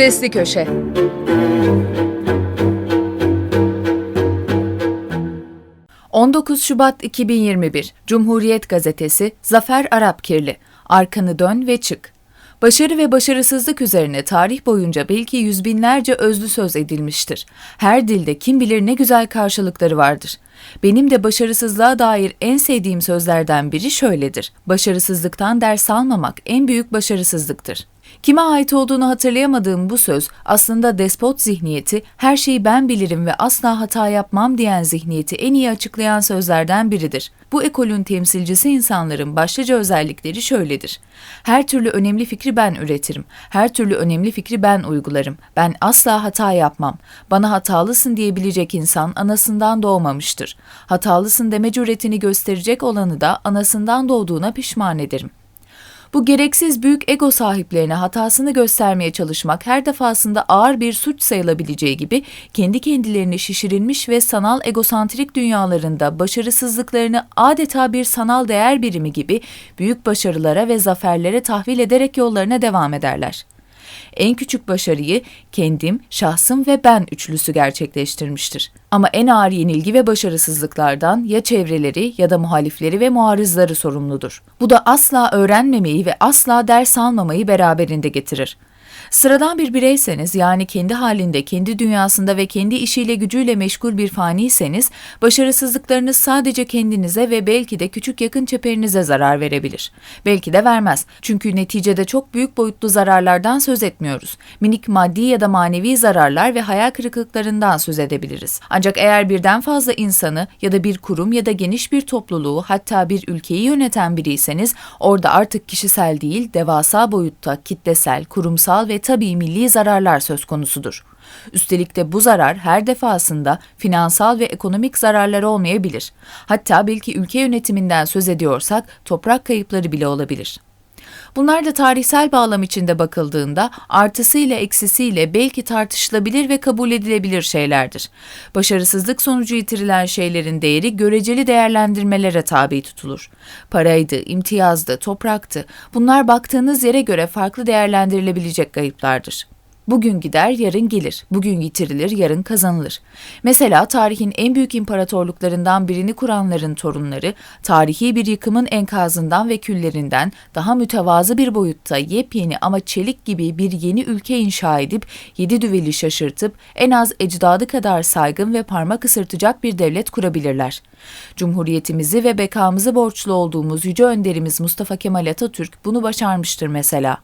Sesli Köşe ...19 Şubat 2021 Cumhuriyet Gazetesi Zafer Arapkirli Arkanı dön ve çık Başarı ve başarısızlık üzerine tarih boyunca belki yüz binlerce özlü söz edilmiştir. Her dilde kim bilir ne güzel karşılıkları vardır. Benim de başarısızlığa dair en sevdiğim sözlerden biri şöyledir. Başarısızlıktan ders almamak en büyük başarısızlıktır. Kime ait olduğunu hatırlayamadığım bu söz aslında despot zihniyeti, her şeyi ben bilirim ve asla hata yapmam diyen zihniyeti en iyi açıklayan sözlerden biridir. Bu ekolün temsilcisi insanların başlıca özellikleri şöyledir. Her türlü önemli fikri ben üretirim. Her türlü önemli fikri ben uygularım. Ben asla hata yapmam. Bana hatalısın diyebilecek insan anasından doğmamıştır. Hatalısın deme cüretini gösterecek olanı da anasından doğduğuna pişman ederim. Bu gereksiz büyük ego sahiplerine hatasını göstermeye çalışmak her defasında ağır bir suç sayılabileceği gibi kendi kendilerini şişirilmiş ve sanal egosantrik dünyalarında başarısızlıklarını adeta bir sanal değer birimi gibi büyük başarılara ve zaferlere tahvil ederek yollarına devam ederler en küçük başarıyı kendim, şahsım ve ben üçlüsü gerçekleştirmiştir. Ama en ağır yenilgi ve başarısızlıklardan ya çevreleri ya da muhalifleri ve muarızları sorumludur. Bu da asla öğrenmemeyi ve asla ders almamayı beraberinde getirir. Sıradan bir bireyseniz yani kendi halinde, kendi dünyasında ve kendi işiyle gücüyle meşgul bir faniyseniz, başarısızlıklarınız sadece kendinize ve belki de küçük yakın çeperinize zarar verebilir. Belki de vermez. Çünkü neticede çok büyük boyutlu zararlardan söz etmiyoruz. Minik maddi ya da manevi zararlar ve hayal kırıklıklarından söz edebiliriz. Ancak eğer birden fazla insanı ya da bir kurum ya da geniş bir topluluğu hatta bir ülkeyi yöneten biriyseniz orada artık kişisel değil devasa boyutta kitlesel, kurumsal ve tabii milli zararlar söz konusudur. Üstelik de bu zarar her defasında finansal ve ekonomik zararlar olmayabilir. Hatta belki ülke yönetiminden söz ediyorsak toprak kayıpları bile olabilir. Bunlar da tarihsel bağlam içinde bakıldığında artısıyla eksisiyle belki tartışılabilir ve kabul edilebilir şeylerdir. Başarısızlık sonucu yitirilen şeylerin değeri göreceli değerlendirmelere tabi tutulur. Paraydı, imtiyazdı, topraktı. Bunlar baktığınız yere göre farklı değerlendirilebilecek kayıplardır. Bugün gider, yarın gelir. Bugün yitirilir, yarın kazanılır. Mesela tarihin en büyük imparatorluklarından birini kuranların torunları, tarihi bir yıkımın enkazından ve küllerinden daha mütevazı bir boyutta yepyeni ama çelik gibi bir yeni ülke inşa edip yedi düveli şaşırtıp en az ecdadı kadar saygın ve parmak ısırtacak bir devlet kurabilirler. Cumhuriyetimizi ve bekamızı borçlu olduğumuz yüce önderimiz Mustafa Kemal Atatürk bunu başarmıştır mesela.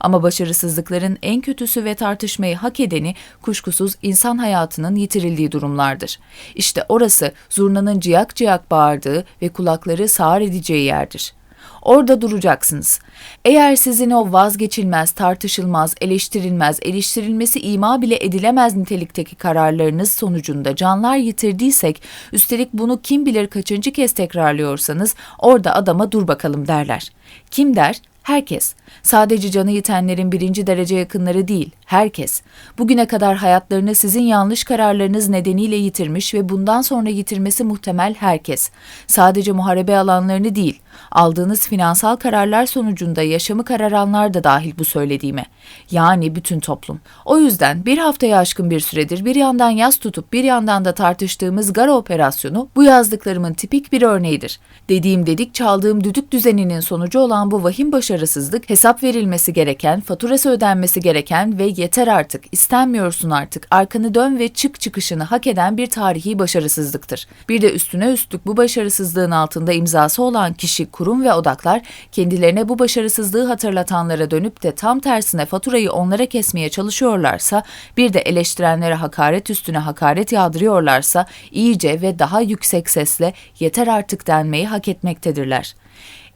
Ama başarısızlıkların en kötüsü ve tartışmayı hak edeni kuşkusuz insan hayatının yitirildiği durumlardır. İşte orası zurnanın ciyak ciyak bağırdığı ve kulakları sağır edeceği yerdir. Orada duracaksınız. Eğer sizin o vazgeçilmez, tartışılmaz, eleştirilmez, eleştirilmesi ima bile edilemez nitelikteki kararlarınız sonucunda canlar yitirdiysek, üstelik bunu kim bilir kaçıncı kez tekrarlıyorsanız orada adama dur bakalım derler. Kim der? Herkes. Sadece canı yitenlerin birinci derece yakınları değil, herkes. Bugüne kadar hayatlarını sizin yanlış kararlarınız nedeniyle yitirmiş ve bundan sonra yitirmesi muhtemel herkes. Sadece muharebe alanlarını değil, aldığınız finansal kararlar sonucunda yaşamı kararanlar da dahil bu söylediğime. Yani bütün toplum. O yüzden bir haftaya aşkın bir süredir bir yandan yaz tutup bir yandan da tartıştığımız Gara operasyonu bu yazdıklarımın tipik bir örneğidir. Dediğim dedik çaldığım düdük düzeninin sonucu olan bu vahim başarısızlık hesap verilmesi gereken, faturası ödenmesi gereken ve yeter artık, istenmiyorsun artık, arkanı dön ve çık çıkışını hak eden bir tarihi başarısızlıktır. Bir de üstüne üstlük bu başarısızlığın altında imzası olan kişi, kurum ve odaklar kendilerine bu başarısızlığı hatırlatanlara dönüp de tam tersine faturayı onlara kesmeye çalışıyorlarsa, bir de eleştirenlere hakaret üstüne hakaret yağdırıyorlarsa iyice ve daha yüksek sesle yeter artık denmeyi hak etmektedirler.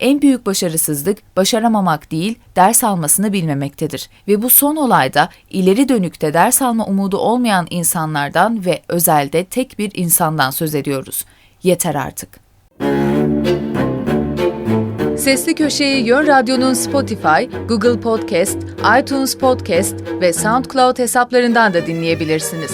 En büyük başarısızlık başaramamak değil, ders almasını bilmemektedir. Ve bu son olayda ileri dönükte ders alma umudu olmayan insanlardan ve özelde tek bir insandan söz ediyoruz. Yeter artık. Sesli Köşeyi Yön Radyo'nun Spotify, Google Podcast, iTunes Podcast ve SoundCloud hesaplarından da dinleyebilirsiniz.